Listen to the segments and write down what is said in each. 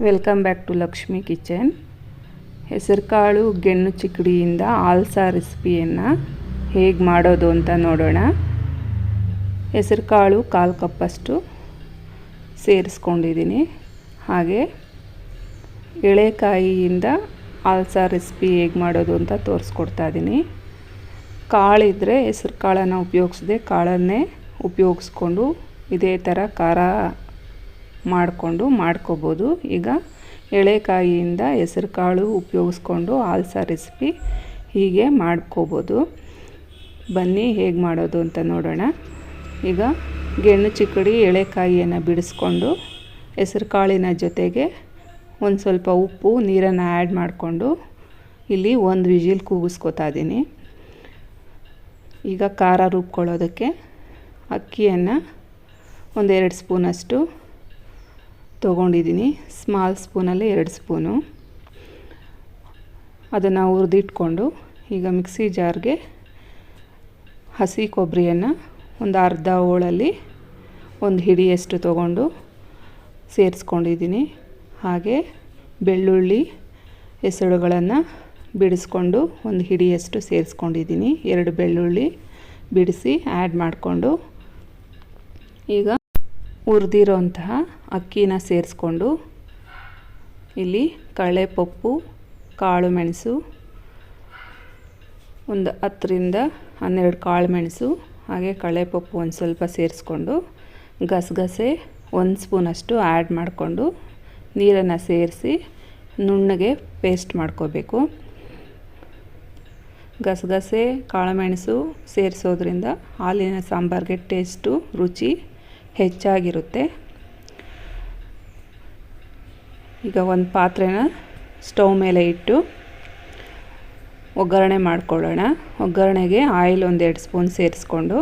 Welcome back to Lakshmi kitchen ಹೆಸರುಕಾಳು, ಗೆಣ್ಣು ಚಿಕ್ಕಡಿಯಿಂದ ಆಲ್ಸಾ ರೆಸಿಪಿಯನ್ನು ಹೇಗೆ ಮಾಡೋದು ಅಂತ ನೋಡೋಣ. ಹೆಸರುಕಾಳು ಕಾಲು ಕಪ್ಪಷ್ಟು ಸೇರಿಸ್ಕೊಂಡಿದ್ದೀನಿ. ಹಾಗೆ ಎಳೆಕಾಯಿಯಿಂದ ಆಲ್ಸಾ ರೆಸಿಪಿ ಹೇಗೆ ಮಾಡೋದು ಅಂತ ತೋರಿಸ್ಕೊಡ್ತಾ ಇದ್ದೀನಿ ಕಾಳಿದ್ರೆ ಹೆಸರು ಕಾಳನ್ನು ಉಪಯೋಗಿಸದೆ ಕಾಳನ್ನೇ ಉಪಯೋಗಿಸ್ಕೊಂಡು ಇದೇ ಥರ ಖಾರ ಮಾಡಿಕೊಂಡು ಮಾಡ್ಕೋಬೋದು. ಈಗ ಎಳೆಕಾಯಿಯಿಂದ ಹೆಸರುಕಾಳು ಉಪಯೋಗಿಸ್ಕೊಂಡು ಆಲ್ಸಾ ರೆಸಿಪಿ ಹೀಗೆ ಮಾಡ್ಕೋಬೋದು. ಬನ್ನಿ ಹೇಗೆ ಮಾಡೋದು ಅಂತ ನೋಡೋಣ. ಈಗ ಗೆಣ್ಣು ಚಿಕ್ಕಡಿ ಎಳೆಕಾಯಿಯನ್ನು ಬಿಡಿಸ್ಕೊಂಡು ಹೆಸರುಕಾಳಿನ ಜೊತೆಗೆ ಒಂದು ಸ್ವಲ್ಪ ಉಪ್ಪು ನೀರನ್ನು ಆ್ಯಡ್ ಮಾಡಿಕೊಂಡು ಇಲ್ಲಿ ಒಂದು ವಿಜಿಲ್ ಕೂಗಿಸ್ಕೊತಾ ಇದ್ದೀನಿ ಈಗ ಖಾರ ರುಬ್ಕೊಳ್ಳೋದಕ್ಕೆ ಅಕ್ಕಿಯನ್ನು ಒಂದೆರಡು ಸ್ಪೂನಷ್ಟು ತೊಗೊಂಡಿದ್ದೀನಿ. ಸ್ಮಾಲ್ ಸ್ಪೂನಲ್ಲಿ ಎರಡು ಸ್ಪೂನು. ಅದನ್ನು ಹುರಿದಿಟ್ಕೊಂಡು ಈಗ ಮಿಕ್ಸಿ ಜಾರ್ಗೆ ಹಸಿ ಕೊಬ್ಬರಿಯನ್ನು ಒಂದು ಅರ್ಧ ಹೋಳಲ್ಲಿ ಒಂದು ಹಿಡಿಯಷ್ಟು ತೊಗೊಂಡು ಸೇರಿಸ್ಕೊಂಡಿದ್ದೀನಿ. ಹಾಗೆ ಬೆಳ್ಳುಳ್ಳಿ ಹೆಸರುಗಳನ್ನು ಬಿಡಿಸ್ಕೊಂಡು ಒಂದು ಹಿಡಿಯಷ್ಟು ಸೇರಿಸ್ಕೊಂಡಿದ್ದೀನಿ. ಎರಡು ಬೆಳ್ಳುಳ್ಳಿ ಬಿಡಿಸಿ ಆ್ಯಡ್ ಮಾಡಿಕೊಂಡು ಈಗ ಹುರಿದಿರೋಂತಹ ಅಕ್ಕಿನ ಸೇರಿಸ್ಕೊಂಡು ಇಲ್ಲಿ ಕಳೆಪಪ್ಪು ಕಾಳು ಮೆಣಸು, ಒಂದು ಹತ್ತರಿಂದ ಹನ್ನೆರಡು ಕಾಳು ಮೆಣಸು, ಹಾಗೆ ಕಳೆಪಪ್ಪು ಒಂದು ಸ್ವಲ್ಪ ಸೇರಿಸ್ಕೊಂಡು ಗಸಗಸೆ ಒಂದು ಸ್ಪೂನಷ್ಟು ಆ್ಯಡ್ ಮಾಡಿಕೊಂಡು ನೀರನ್ನು ಸೇರಿಸಿ ನುಣ್ಣಗೆ ಪೇಸ್ಟ್ ಮಾಡ್ಕೋಬೇಕು. ಗಸಗಸೆ ಕಾಳುಮೆಣಸು ಸೇರಿಸೋದ್ರಿಂದ ಹಾಲಿನ ಸಾಂಬಾರಿಗೆ ಟೇಸ್ಟು ರುಚಿ ಹೆಚ್ಚಾಗಿರುತ್ತೆ. ಈಗ ಒಂದು ಪಾತ್ರೆನ ಸ್ಟವ್ ಮೇಲೆ ಇಟ್ಟು ಒಗ್ಗರಣೆ ಮಾಡ್ಕೊಳ್ಳೋಣ. ಒಗ್ಗರಣೆಗೆ ಆಯಿಲ್ ಒಂದೆರಡು ಸ್ಪೂನ್ ಸೇರಿಸ್ಕೊಂಡು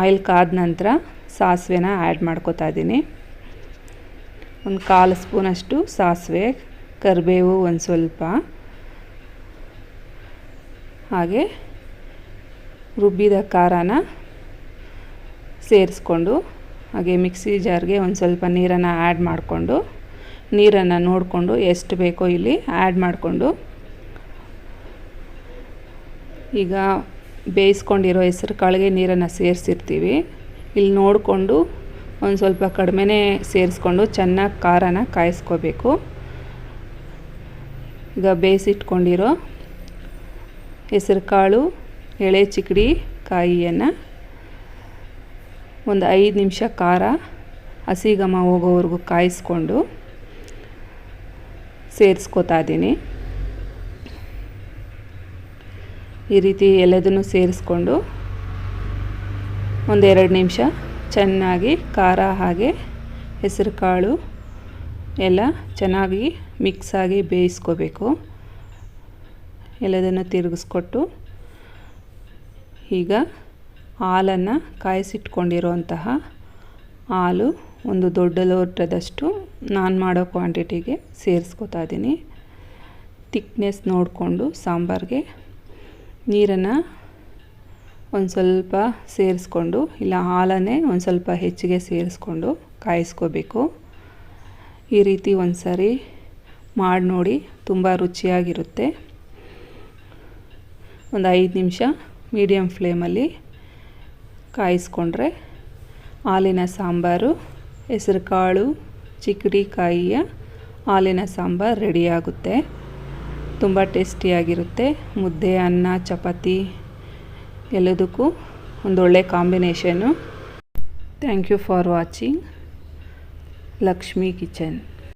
ಆಯಿಲ್ ಕಾದ ನಂತರ ಸಾಸಿವೆನ ಆ್ಯಡ್ ಮಾಡ್ಕೋತಾ ಇದ್ದೀನಿ. ಒಂದು ಕಾಲು ಸ್ಪೂನಷ್ಟು ಸಾಸಿವೆ, ಕರಿಬೇವು ಒಂದು ಸ್ವಲ್ಪ. ಹಾಗೆ ರುಬ್ಬಿದ ಖಾರನ ಸೇರಿಸ್ಕೊಂಡು ಹಾಗೆ ಮಿಕ್ಸಿ ಜಾರ್ಗೆ ಒಂದು ಸ್ವಲ್ಪ ನೀರನ್ನು ಆ್ಯಡ್ ಮಾಡಿಕೊಂಡು, ನೀರನ್ನು ನೋಡಿಕೊಂಡು ಎಷ್ಟು ಬೇಕೋ ಇಲ್ಲಿ ಆ್ಯಡ್ ಮಾಡಿಕೊಂಡು, ಈಗ ಬೇಯಿಸ್ಕೊಂಡಿರೋ ಹೆಸರು ಕಾಳಿಗೆ ನೀರನ್ನು ಸೇರಿಸಿರ್ತೀವಿ. ಇಲ್ಲಿ ನೋಡಿಕೊಂಡು ಒಂದು ಸ್ವಲ್ಪ ಕಡಿಮೆನೇ ಸೇರಿಸ್ಕೊಂಡು ಚೆನ್ನಾಗಿ ಖಾರನ ಕಾಯಿಸ್ಕೋಬೇಕು. ಈಗ ಬೇಯಿಸಿಟ್ಕೊಂಡಿರೋ ಹೆಸರು ಕಾಳು, ಎಳೆ ಚಿಕ್ಕಡಿ ಕಾಯಿಯನ್ನು ಒಂದು ಐದು ನಿಮಿಷ ಖಾರ ಹಸಿಗಮ ಹೋಗೋವರೆಗೂ ಕಾಯಿಸ್ಕೊಂಡು ಸೇರಿಸ್ಕೋತಾ ಇದ್ದೀನಿ. ಈ ರೀತಿ ಎಲ್ಲದನ್ನು ಸೇರಿಸ್ಕೊಂಡು ಒಂದೆರಡು ನಿಮಿಷ ಚೆನ್ನಾಗಿ ಖಾರ ಹಾಗೆ ಹೆಸರು ಕಾಳು ಎಲ್ಲ ಚೆನ್ನಾಗಿ ಮಿಕ್ಸಾಗಿ ಬೇಯಿಸ್ಕೋಬೇಕು. ಎಲ್ಲದನ್ನು ತಿರುಗಿಸ್ಕೊಟ್ಟು ಈಗ ಹಾಲನ್ನು ಕಾಯಿಸಿಟ್ಕೊಂಡಿರುವಂತಹ ಹಾಲು ಒಂದು ದೊಡ್ಡ ಲೋಟದಷ್ಟು ನಾನು ಮಾಡೋ ಕ್ವಾಂಟಿಟಿಗೆ ಸೇರಿಸ್ಕೊತಾ ಇದ್ದೀನಿ ತಿಕ್ನೆಸ್ ನೋಡಿಕೊಂಡು ಸಾಂಬಾರಿಗೆ ನೀರನ್ನು ಒಂದು ಸ್ವಲ್ಪ ಸೇರಿಸ್ಕೊಂಡು, ಇಲ್ಲ ಹಾಲನ್ನೇ ಒಂದು ಸ್ವಲ್ಪ ಹೆಚ್ಚಿಗೆ ಸೇರಿಸ್ಕೊಂಡು ಕಾಯಿಸ್ಕೋಬೇಕು. ಈ ರೀತಿ ಒಂದು ಸಾರಿ ಮಾಡಿ ನೋಡಿ ತುಂಬ ರುಚಿಯಾಗಿರುತ್ತೆ. ಒಂದು ಐದು ನಿಮಿಷ ಮೀಡಿಯಮ್ ಫ್ಲೇಮಲ್ಲಿ ಕಾಯಿಸ್ಕೊಂಡ್ರೆ ಹಾಲಿನ ಸಾಂಬಾರು, ಹೆಸರುಕಾಳು ಚಿಕ್ಕಡಿ ಕಾಯಿಯ ಹಾಲಿನ ಸಾಂಬಾರು ರೆಡಿಯಾಗುತ್ತೆ ತುಂಬ ಟೇಸ್ಟಿಯಾಗಿರುತ್ತೆ ಮುದ್ದೆ, ಅನ್ನ, ಚಪಾತಿ ಎಲ್ಲದಕ್ಕೂ ಒಂದೊಳ್ಳೆ combination thank you for watching Lakshmi kitchen.